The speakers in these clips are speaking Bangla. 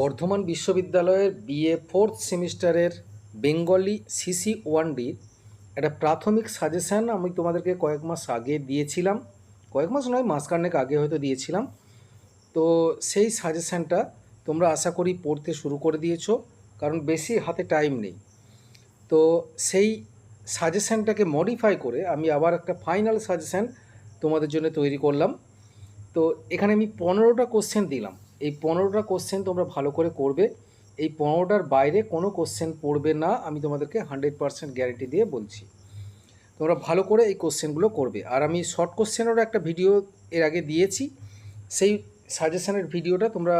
বর্ধমান বিশ্ববিদ্যালয়ের বিএ ফোর্থ সেমিস্টারের বেঙ্গলি সিসি ওয়ান ডির একটা প্রাথমিক সাজেশান আমি তোমাদেরকে কয়েক মাস আগে দিয়েছিলাম। কয়েক মাস নয়, মাসখানেক আগে হয়তো দিয়েছিলাম। তো সেই সাজেশানটা তোমরা আশা করি পড়তে শুরু করে দিয়েছ, কারণ বেশি হাতে টাইম নেই। তো সেই সাজেশানটাকে মডিফাই করে আমি আবার একটা ফাইনাল সাজেশান তোমাদের জন্য তৈরি করলাম। তো এখানে আমি পনেরোটা কোশ্চেন দিলাম। এই পনেরোটা কোশ্চেন তোমরা ভালো করে করবে। এই পনেরোটার বাইরে কোনো কোশ্চেন পড়বে না, আমি তোমাদেরকে হান্ড্রেড পার্সেন্ট গ্যারেন্টি দিয়ে বলছি। তোমরা ভালো করে এই কোশ্চেনগুলো করবে। আর আমি শর্ট কোশ্চেনেরও একটা ভিডিও এর আগে দিয়েছি। সেই সাজেশনের ভিডিওটা তোমরা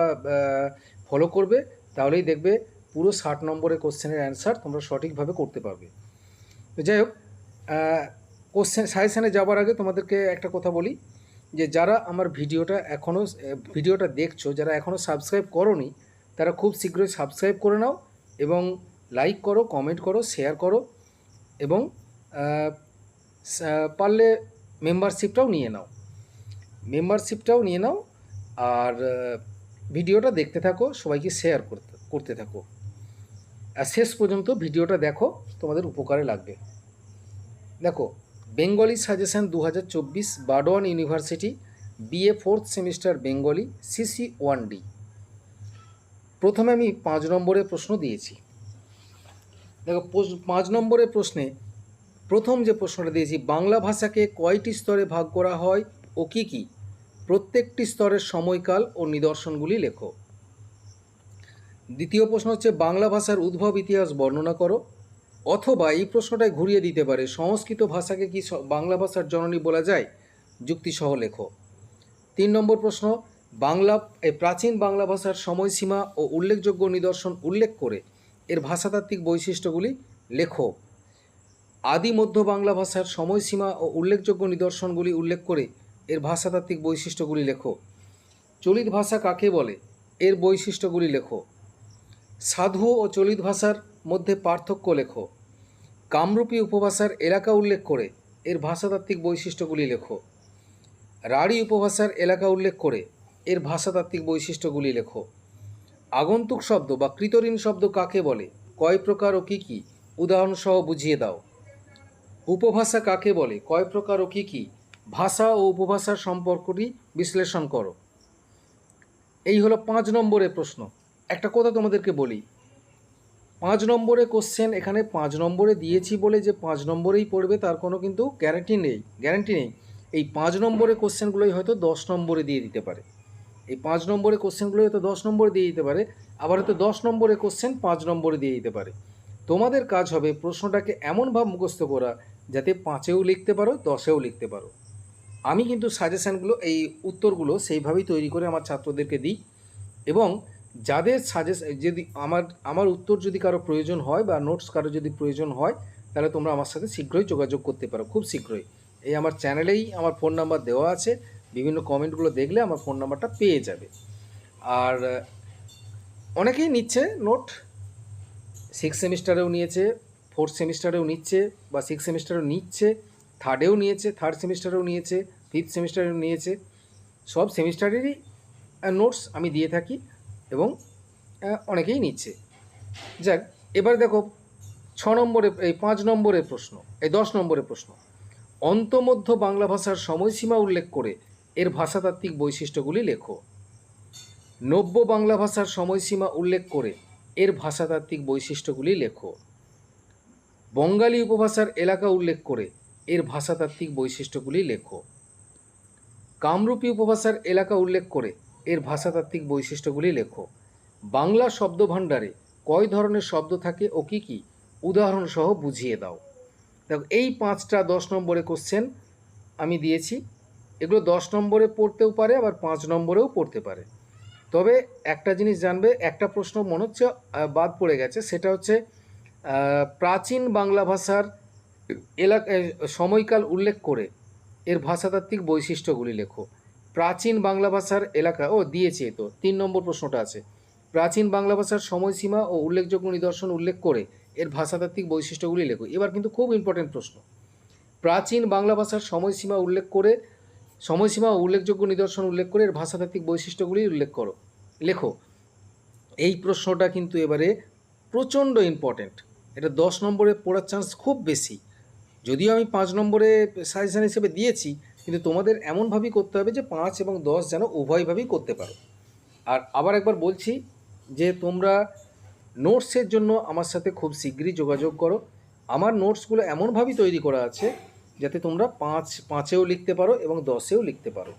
ফলো করবে। তাহলেই দেখবে পুরো ষাট নম্বরের কোশ্চেনের অ্যান্সার তোমরা সঠিকভাবে করতে পারবে। তো যাই হোক কোশ্চেন সাজেশানে যাওয়ার আগে তোমাদেরকে একটা কথা বলি। যে যারা আমার ভিডিওটা এখনও ভিডিওটা দেখছ, যারা এখনও সাবস্ক্রাইব করোনি, তারা খুব শীঘ্রই সাবস্ক্রাইব করে নাও এবং লাইক করো কমেন্ট করো শেয়ার করো এবং পারলে মেম্বারশিপটাও নিয়ে নাও। মেম্বারশিপটাও নিয়ে নাও আর ভিডিওটা দেখতে থাকো, সবাইকে শেয়ার করতে করতে থাকো। আর শেষ পর্যন্ত ভিডিওটা দেখো, তোমাদের উপকারে লাগবে। দেখো বেঙ্গলি সাজেশন দু হাজার চব্বিশ Burdwan university BA fourth semester Bengali CC one D প্রথমে আমি পাঁচ নম্বরের প্রশ্ন দিয়েছি। দেখো পাঁচ নম্বরের প্রশ্নে প্রথম যে প্রশ্নটা দিয়েছি, বাংলা ভাষাকে কয়টি স্তরে ভাগ করা হয় ও কী কী? প্রত্যেকটি স্তরের সময়কাল ও নিদর্শনগুলি লেখো। দ্বিতীয় প্রশ্ন হচ্ছে, বাংলা ভাষার উদ্ভব ইতিহাস বর্ণনা করো। অথবা এই প্রশ্নটাই ঘুরিয়ে দিতে পারে, সংস্কৃত ভাষাকে কি বাংলা ভাষার জননী বলা যায়? যুক্তিসহ লেখো। তিন নম্বর প্রশ্ন, বাংলা, এই প্রাচীন বাংলা ভাষার সময়সীমা ও উল্লেখযোগ্য নিদর্শন উল্লেখ করে এর ভাষাতাত্ত্বিক বৈশিষ্ট্যগুলি লেখো। আদি মধ্য বাংলা ভাষার সময়সীমা ও উল্লেখযোগ্য নিদর্শনগুলি উল্লেখ করে এর ভাষাতাত্ত্বিক বৈশিষ্ট্যগুলি লেখো। চলিত ভাষা কাকে বলে? এর বৈশিষ্ট্যগুলি লেখো। সাধু ও চলিত ভাষার মধ্যে পার্থক্য লেখো। কামরূপী উপভাষার এলাকা উল্লেখ করে এর ভাষাতাত্ত্বিক বৈশিষ্ট্যগুলি লেখো। রাঢ়ী উপভাষার এলাকা উল্লেখ করে এর ভাষাতাত্ত্বিক বৈশিষ্ট্যগুলি লেখো। আগন্তুক শব্দ বা কৃতঋণ শব্দ কাকে বলে, কয় প্রকার ও কী কী, উদাহরণসহ বুঝিয়ে দাও। উপভাষা কাকে বলে, কয় প্রকার ও কী কী, ভাষা ও উপভাষার সম্পর্কটি বিশ্লেষণ করো। এই হলো পাঁচ নম্বরের প্রশ্ন। একটা কথা তোমাদেরকে বলি পাঁচ নম্বরে কোশ্চেন এখানে পাঁচ নম্বরে দিয়েছি বলে যে পাঁচ নম্বরেই পড়বে, তার কোনো কিন্তু গ্যারান্টি নেই গ্যারান্টি নেই। এই পাঁচ নম্বরে কোশ্চেনগুলোই হয়তো দশ নম্বরে দিয়ে দিতে পারে। এই পাঁচ নম্বরে কোশ্চেনগুলো হয়তো দশ নম্বরে দিয়ে দিতে পারে, আবার হয়তো দশ নম্বরে কোশ্চেন পাঁচ নম্বরে দিয়ে দিতে পারে। তোমাদের কাজ হবে প্রশ্নটাকে এমনভাবে মুখস্থ করা, যাতে পাঁচেও লিখতে পারো, দশেও লিখতে পারো। আমি কিন্তু সাজেশানগুলো এই উত্তরগুলো সেইভাবেই তৈরি করে আমার ছাত্রদেরকে দিই। এবং যাদের সাজেস যদি আমার আমার উত্তর যদি কারও প্রয়োজন হয় বা নোটস কারও যদি প্রয়োজন হয়, তাহলে তোমরা আমার সাথে শীঘ্রই যোগাযোগ করতে পারো, খুব শীঘ্রই। এই আমার চ্যানেলেই আমার ফোন নাম্বার দেওয়া আছে, বিভিন্ন কমেন্টগুলো দেখলে আমার ফোন নাম্বারটা পেয়ে যাবে। আর, অনেকেই নিচ্ছে নোট সিক্স সেমিস্টারেও নিয়েছে ফোর্থ সেমিস্টারেও নিচ্ছে, বা সিক্স সেমিস্টারেও নিচ্ছে থার্ডেও নিয়েছে থার্ড সেমিস্টারেও নিয়েছে ফিফথ সেমিস্টারেও নিয়েছে। সব সেমিস্টারেরই নোটস আমি দিয়ে থাকি। এবং অনেকেই নিচ্ছে। যাক, এবার দেখো, ছ নম্বরে, এই পাঁচ নম্বরের প্রশ্ন, এই দশ নম্বরের প্রশ্ন। অন্তমধ্য বাংলা ভাষার সময়সীমা উল্লেখ করে এর ভাষাতাত্ত্বিক বৈশিষ্ট্যগুলি লেখো। নব্য বাংলা ভাষার সময়সীমা উল্লেখ করে এর ভাষাতাত্ত্বিক বৈশিষ্ট্যগুলি লেখো। বঙ্গালী উপভাষার এলাকা উল্লেখ করে এর ভাষাতাত্ত্বিক বৈশিষ্ট্যগুলি লেখো। কামরূপী উপভাষার এলাকা উল্লেখ করে এর ভাষাতাত্ত্বিক বৈশিষ্ট্যগুলি লেখো। বাংলা শব্দভাণ্ডারে কয় ধরনের শব্দ থাকে ও কী কী? উদাহরণসহ বুঝিয়ে দাও। দেখো, এই পাঁচটা দশ নম্বরে কোশ্চেন আমি দিয়েছি। এগুলো দশ নম্বরে পড়তেও পারে, আবার পাঁচ নম্বরেও পড়তে পারে। তবে একটা জিনিস জানবে, একটা প্রশ্ন মনে হচ্ছে বাদ পড়ে গেছে। সেটা হচ্ছে প্রাচীন বাংলা ভাষার এলাকা সময়কাল উল্লেখ করে এর ভাষাতাত্ত্বিক বৈশিষ্ট্যগুলি লেখো। প্রাচীন বাংলা ভাষার এলাকা ও দিয়েছে তো। তিন নম্বর প্রশ্নটা আছে। প্রাচীন বাংলা ভাষার সময়সীমা ও উল্লেখযোগ্য নিদর্শন উল্লেখ করে এর ভাষাতাত্ত্বিক বৈশিষ্ট্যগুলি লেখো। এবার কিন্তু খুব ইম্পর্টেন্ট প্রশ্ন। প্রাচীন বাংলা ভাষার সময়সীমা উল্লেখ করে, সময়সীমা ও উল্লেখযোগ্য নিদর্শন উল্লেখ করে এর ভাষাতাত্ত্বিক বৈশিষ্ট্যগুলি উল্লেখ করো। লেখো। এই প্রশ্নটা কিন্তু এবারে প্রচণ্ড ইম্পর্ট্যান্ট এটা দশ নম্বরে পড়ার চান্স খুব বেশি। যদিও আমি পাঁচ নম্বরে সাজেশন হিসেবে দিয়েছি কিন্তু তোমাদের এমনভাবেই করতে হবে যে পাঁচ এবং দশ যেন উভয়ভাবেই করতে পারো। আর আবার একবার বলছি যে তোমরা নোটসের জন্য আমার সাথে খুব শীঘ্রই যোগাযোগ করো। আমার নোটসগুলো এমনভাবেই তৈরি করা আছে যাতে তোমরা পাঁচ, পাঁচেও লিখতে পারো এবং দশেও লিখতে পারো।